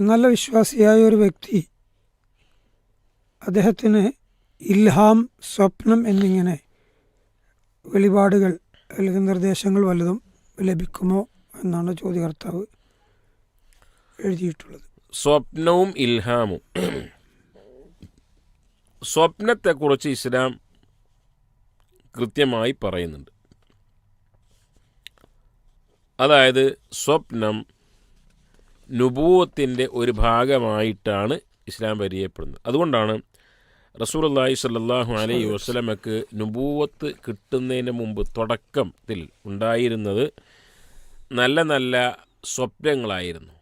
നല്ല വിശ്വാസിയായ ഒരു വ്യക്തി അദ്ദേഹത്തിന് ഇൽഹാം സ്വപ്നം എന്നിങ്ങനെ വെളിപാടുകൾ അല്ലെങ്കിൽ നിർദ്ദേശങ്ങൾ വല്ലതും ലഭിക്കുമോ എന്നാണ് ചോദ്യകർത്താവ് എഴുതിയിട്ടുള്ളത്. സ്വപ്നവും ഇൽഹാമും. സ്വപ്നത്തെക്കുറിച്ച് ഇസ്ലാം കൃത്യമായി പറയുന്നുണ്ട്. അതായത് സ്വപ്നം നുപൂവത്തിന്റെ ഒരു ഭാഗമായിട്ടാണ് ഇസ്ലാം പരിചയപ്പെടുന്നത്. അതുകൊണ്ടാണ് റസൂലുള്ളാഹി സ്വല്ലല്ലാഹു അലൈ വസ്ലമക്ക് നുപൂവത്ത് കിട്ടുന്നതിന് മുമ്പ് തുടക്കത്തിൽ ഉണ്ടായിരുന്നത് നല്ല നല്ല സ്വപ്നങ്ങളായിരുന്നു.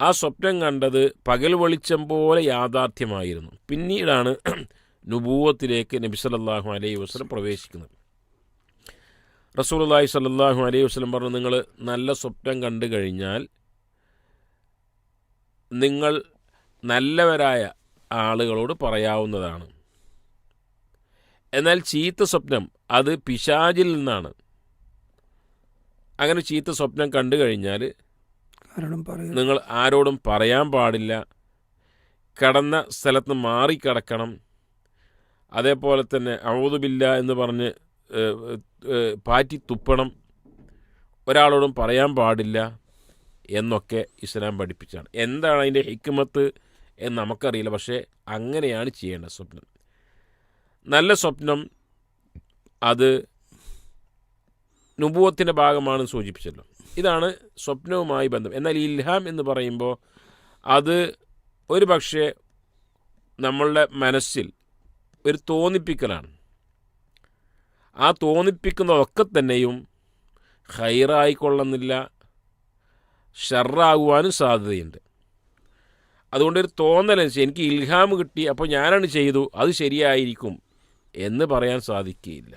ആ സ്വപ്നം കണ്ടത് പകൽ വെളിച്ചം പോലെ യാഥാർത്ഥ്യമായിരുന്നു. പിന്നീടാണ് നുപൂവത്തിലേക്ക് നബി സല്ലാഹു അലൈഹി വസ്ലം പ്രവേശിക്കുന്നത്. റസൂലുള്ളാഹി സ്വല്ലല്ലാഹു അലൈഹി വസ്ലം പറഞ്ഞു നിങ്ങൾ നല്ല സ്വപ്നം കണ്ടു കഴിഞ്ഞാൽ നിങ്ങൾ നല്ലവരായ ആളുകളോട് പറയാവുന്നതാണ്. എന്നാൽ ചീത്ത സ്വപ്നം അത് പിശാചിൽ നിന്നാണ്. അങ്ങനെ ചീത്ത സ്വപ്നം കണ്ടു കഴിഞ്ഞാൽ നിങ്ങൾ ആരോടും പറയാൻ പാടില്ല. കടന്ന സ്ഥലത്ത് മാറിക്കിടക്കണം. അതേപോലെ തന്നെ അവതുമില്ല എന്ന് പറഞ്ഞ് പാറ്റി തുപ്പണം. ഒരാളോടും പറയാൻ പാടില്ല. എന്നൊക്കെ ഇസ്ലാം പഠിപ്പിച്ചാണ്. എന്താണ് അതിന്റെ ഹിക്കുമത്ത് എന്ന് നമുക്കറിയില്ല. പക്ഷേ അങ്ങനെയാണ് ചെയ്യേണ്ടത് സ്വപ്നം. നല്ല സ്വപ്നം അത് നുപൂവത്തിന്റെ ഭാഗമാണെന്ന് സൂചിപ്പിച്ചല്ലോ. ഇതാണ് സ്വപ്നവുമായി ബന്ധം. എന്നാൽ ഇൽഹാം എന്ന് പറയുമ്പോൾ അത് ഒരു പക്ഷേ നമ്മളുടെ മനസ്സിൽ ഒരു തോന്നിപ്പിക്കലാണ്. ആ തോന്നിപ്പിക്കുന്നതൊക്കെ തന്നെയും ഹൈറായിക്കൊള്ളുന്നില്ല ഷർറാകുവാനും സാധ്യതയുണ്ട്. അതുകൊണ്ട് ഒരു തോന്നലനുസരിച്ച് എനിക്ക് ഇൽഹാം കിട്ടി അപ്പോൾ ഞാനാണ് ചെയ്തു അത് ശരിയായിരിക്കും എന്ന് പറയാൻ സാധിക്കുകയില്ല.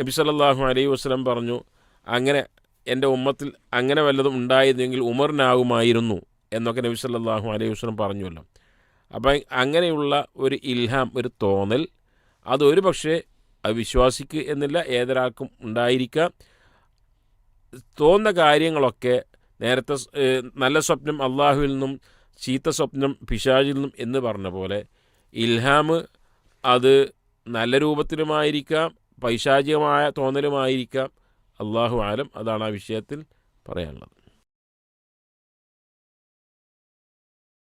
നബി സല്ലല്ലാഹു അലൈഹി വസ്ലം പറഞ്ഞു അങ്ങനെ എന്റെ ഉമ്മത്തിൽ അങ്ങനെ വല്ലതും ഉണ്ടായിരുന്നെങ്കിൽ ഉമറിനാകുമായിരുന്നു എന്നൊക്കെ നബി സല്ലല്ലാഹു അലൈഹി വസ്ലം പറഞ്ഞുവല്ലോ. അപ്പം അങ്ങനെയുള്ള ഒരു ഇൽഹാം ഒരു തോന്നൽ അതൊരു പക്ഷേ വിശ്വാസിക്ക് എന്നില്ല ഏതൊരാൾക്കും ഉണ്ടായിരിക്കാം. തോന്നുന്ന കാര്യങ്ങളൊക്കെ നേരത്തെ നല്ല സ്വപ്നം അള്ളാഹുവിൽ നിന്നും ചീത്ത സ്വപ്നം പിശാജിൽ നിന്നും എന്ന് പറഞ്ഞ പോലെ ഇൽഹാം അത് നല്ല രൂപത്തിലുമായിരിക്കാം പൈശാചികമായ തോന്നലുമായിരിക്കാം. അള്ളാഹു ആലം. അതാണ് ആ വിഷയത്തിൽ പറയാനുള്ളത്.